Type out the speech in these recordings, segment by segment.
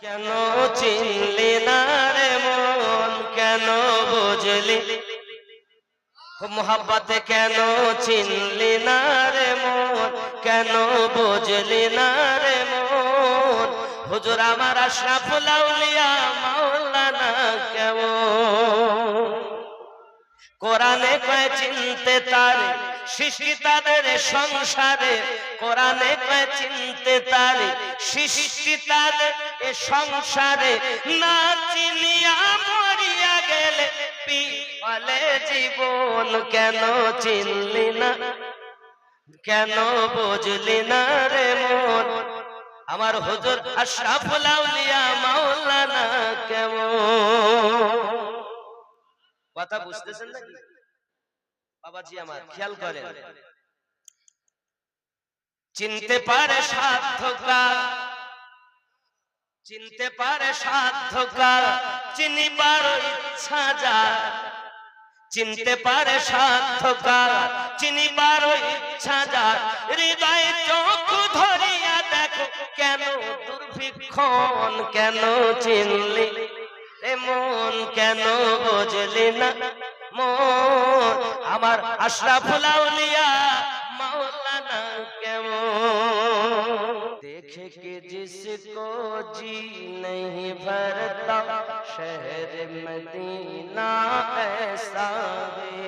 কেন চিনলি না রে মন? কেন বুঝলি? মোহাব্বতে কেন চিনলি না রে মন? কেন বুঝলি না রে মন? হুজুর আমার আশরাফুল আউলিয়া মাওলানা কেমন? কোরআনে কয়ে চিনতে তারে, সৃষ্টি তাদের সংসারে। কোরআনে কয়ে চিনতে তারে, সৃষ্টি তাদের এ সংসারে না চিনিয়া মরিয়া গেলে পিফলে জীবন কেন চিনলি না? কেন বুঝলি না রে মন? আমার হুজুর আশরাফুল আউলিয়া মাওলানা কেমন? কথা বুঝতেছেন নাকি? বাবাজি আমার, খেয়াল করেন। চিনতে পারে সাধ্যকা চিনতে পারে সাধ্যকা চিনিবার ইচ্ছা যা চিনতে পারে সাধ্যকা চিনিবার ইচ্ছা যা হৃদয় চোখ ধরিয়া দেখো কেন দুর্ভিক্ষণ, কেন চিনলি? এ মন কেন বুঝলি না? মন আমার আশরাফুল আউলিয়া जी नहीं भरता शहर मदीना ऐसा है।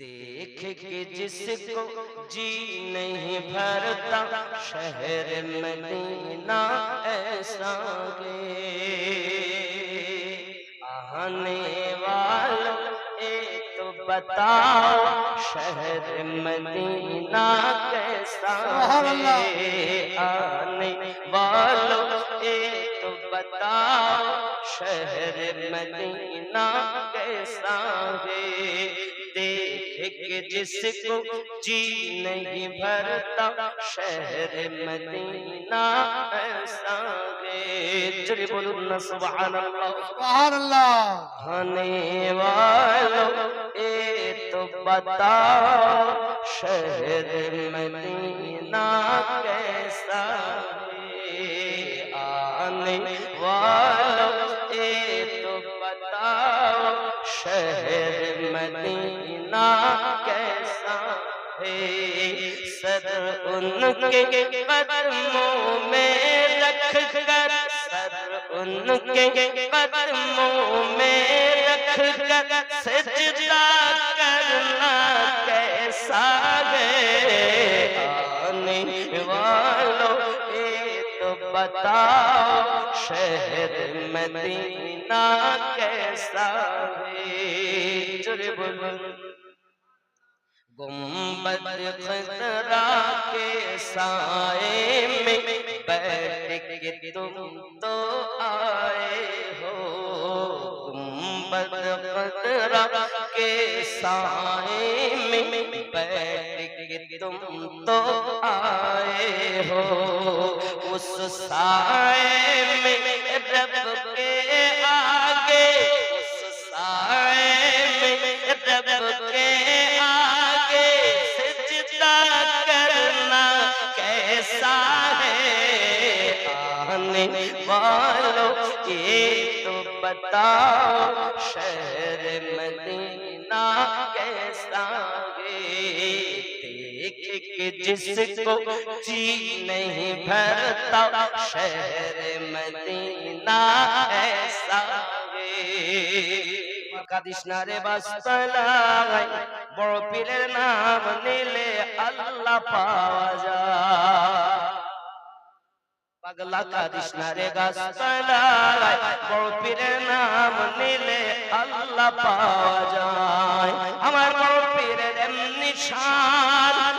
देख के जिसको जी नहीं भरता शहर मदीना ऐसा है। आने बताओ शहर मदीना कैसा है? आने वालों के तो बताओ शहर मदीना कैसा है? देख के जिसको जी नहीं भरता शहर मदीना ऐसा चलिए बोलो ना सुबह अल्लाह आने वालों ए तो बता शहर मदीना कैसा आने वालों शहर मदीना कैसा है? सर उनके कदमों में रख कर सर उनके कदमों में रख कर, सजदा करना कैसा है? आने वालों बताओ शहर मदीना कैसा है? जोरे के साए में बैठ के तुम तो आए हो। गुंबद खतरा के साए में बैठ के तुम तो आए हो उस साए में रब के आगे, उस साए में रब के आगे सजदा करना कैसा है? आने वालों ये तो बताओ, शहर मदीना कैसा है? देख के जिसको जी नहीं भरता शहर मदीना ऐसा है কাদিস না রে বাস্তলায় বড় পীরের নাম নিলে আল্লাহ পাওয়া যায় পাগলা কাদিস না রে গাছতলায় বড় পীরের নাম নিলে আল্লাহ পাওয়া যায় আমার বড় পীরের এমনি শান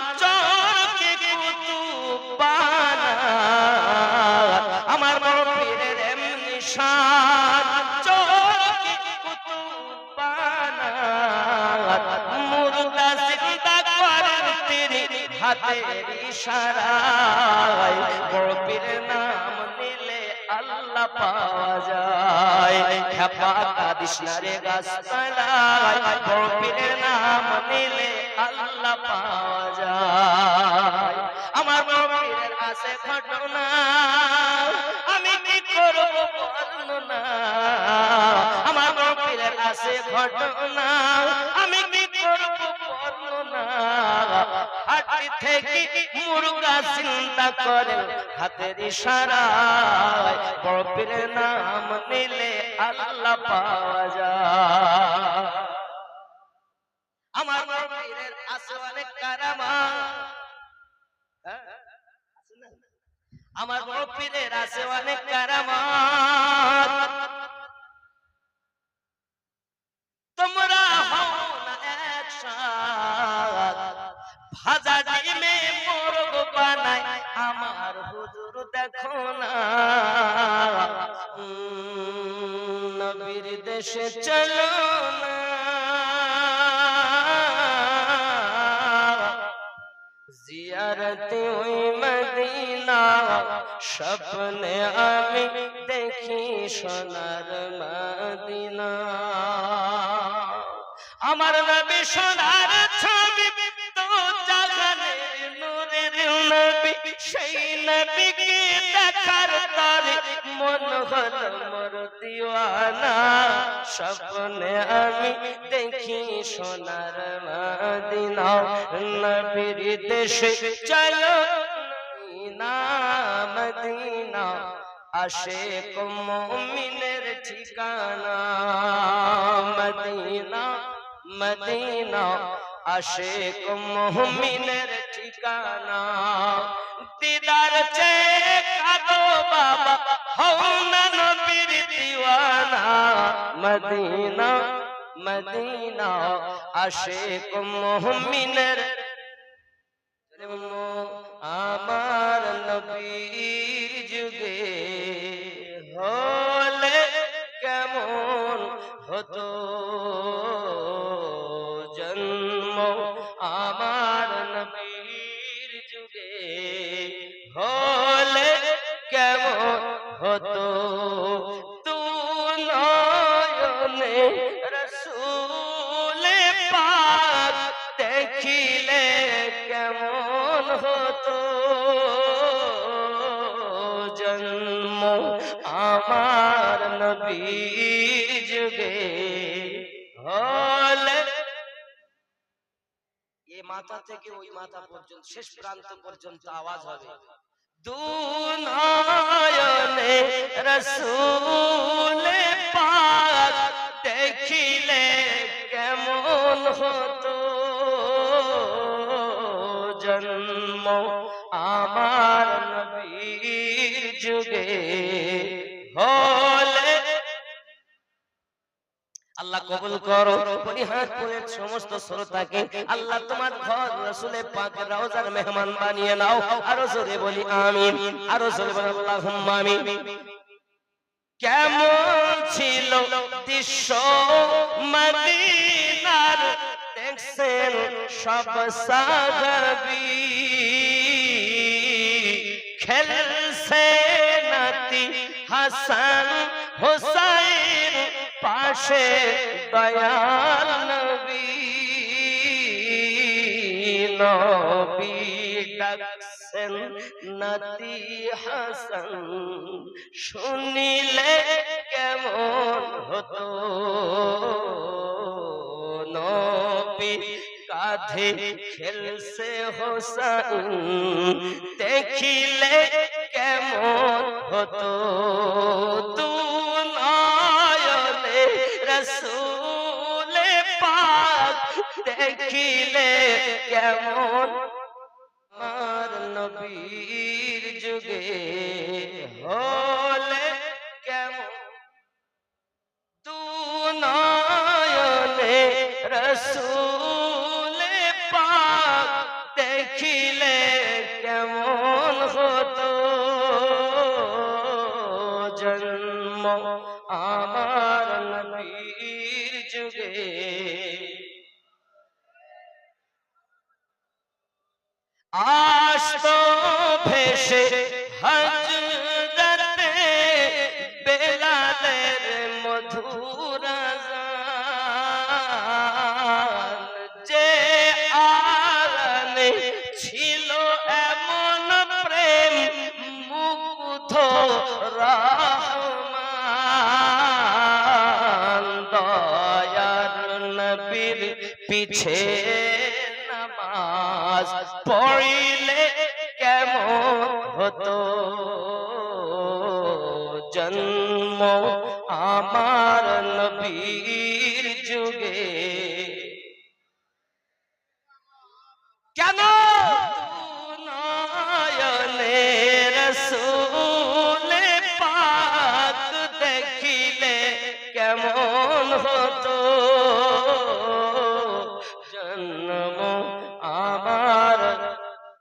হাতের ইশারায় বড় পীরের নাম নিলে আল্লাহ পাওয়া যায়। খেপা কাদিস না গাছতলায় বড় পীরের নাম নিলে আল্লাহ পাওয়া যায়। আছে ঘটনা, আমি কি করব বর্ণনা আমার নবীর আছে ঘটনা, আমি কি করব বর্ণনা হাতি থেকে মুরগা চিন্তা করে হাতের ইশারায় নাম নিলে আল্লাহ পাওয়া যায়। আমার পীরের আছে অনেক কারামা? আমার পীরের আছে অনেক কারামাত তোমরা হও না একসাথ। আমার হুজুর দেখো নবীর দেশে চলো না। ওই মদিনা, স্বপ্নে আমি দেখি সোনার মদিনা। আমার নবী সোনার ছবি তো নবী। সেই নবীকে দেখার তারে মন হল মোর দিওয়ানা স্বপ্নে আমি দেখি সোনার মদিনা নবীর দেশে চলো মদিনা আশেক মুমিনের ঠিকানা মদিনা মদিনা আশেক ঠিকানা। দিদার বাবা নবীর দিওয়ানা। মদিনা মদিনা আশেক আমার নবীর যুগে হলে কেমন হতো? জন্ম আমার নবীর যুগে এ মাথা থেকে ওই মাথা পর্যন্ত, শেষ প্রান্ত পর্যন্ত আওয়াজ হবে। দুনয়নে রসুল পাক দেখিলে কেমন হতো? জন্ম আমার নবীর যুগে হলে। আল্লাহ কবুল করো পরিহারপুরের সমস্ত শ্রোতাকে। আল্লাহ তোমার ঘর রসুলের পাকের রওজার মেহমান বানিয়ে নাও। আরও জোরে বলি আমিন, আরও জোরে বলি আল্লাহুম্মা আমিন। কেমন ছিল দৃশ্য সব সাগরবি খেলছে নাতি হাসান হোসাইন, পাশে দয়াল নবী। নবী ডাকছেন নাতি হাসান, শুনিলে কেমন হতো? নবী কাঁধে খেলছে হোসাইন দেখিলে কেমন হতো তু নয়নে রসুলে পাক দেখিলে কেমন আমার নবীর যুগে হলে কেমন তু নয়নে রসুলে আসত ভেসে হজরতে বেলালের মধুর যে আরনে ছিল এমন প্রেম, মুগ্ধ রহমান। দয়ার নবীর পিছে নামাজ জন্ম আমার নবীর যুগে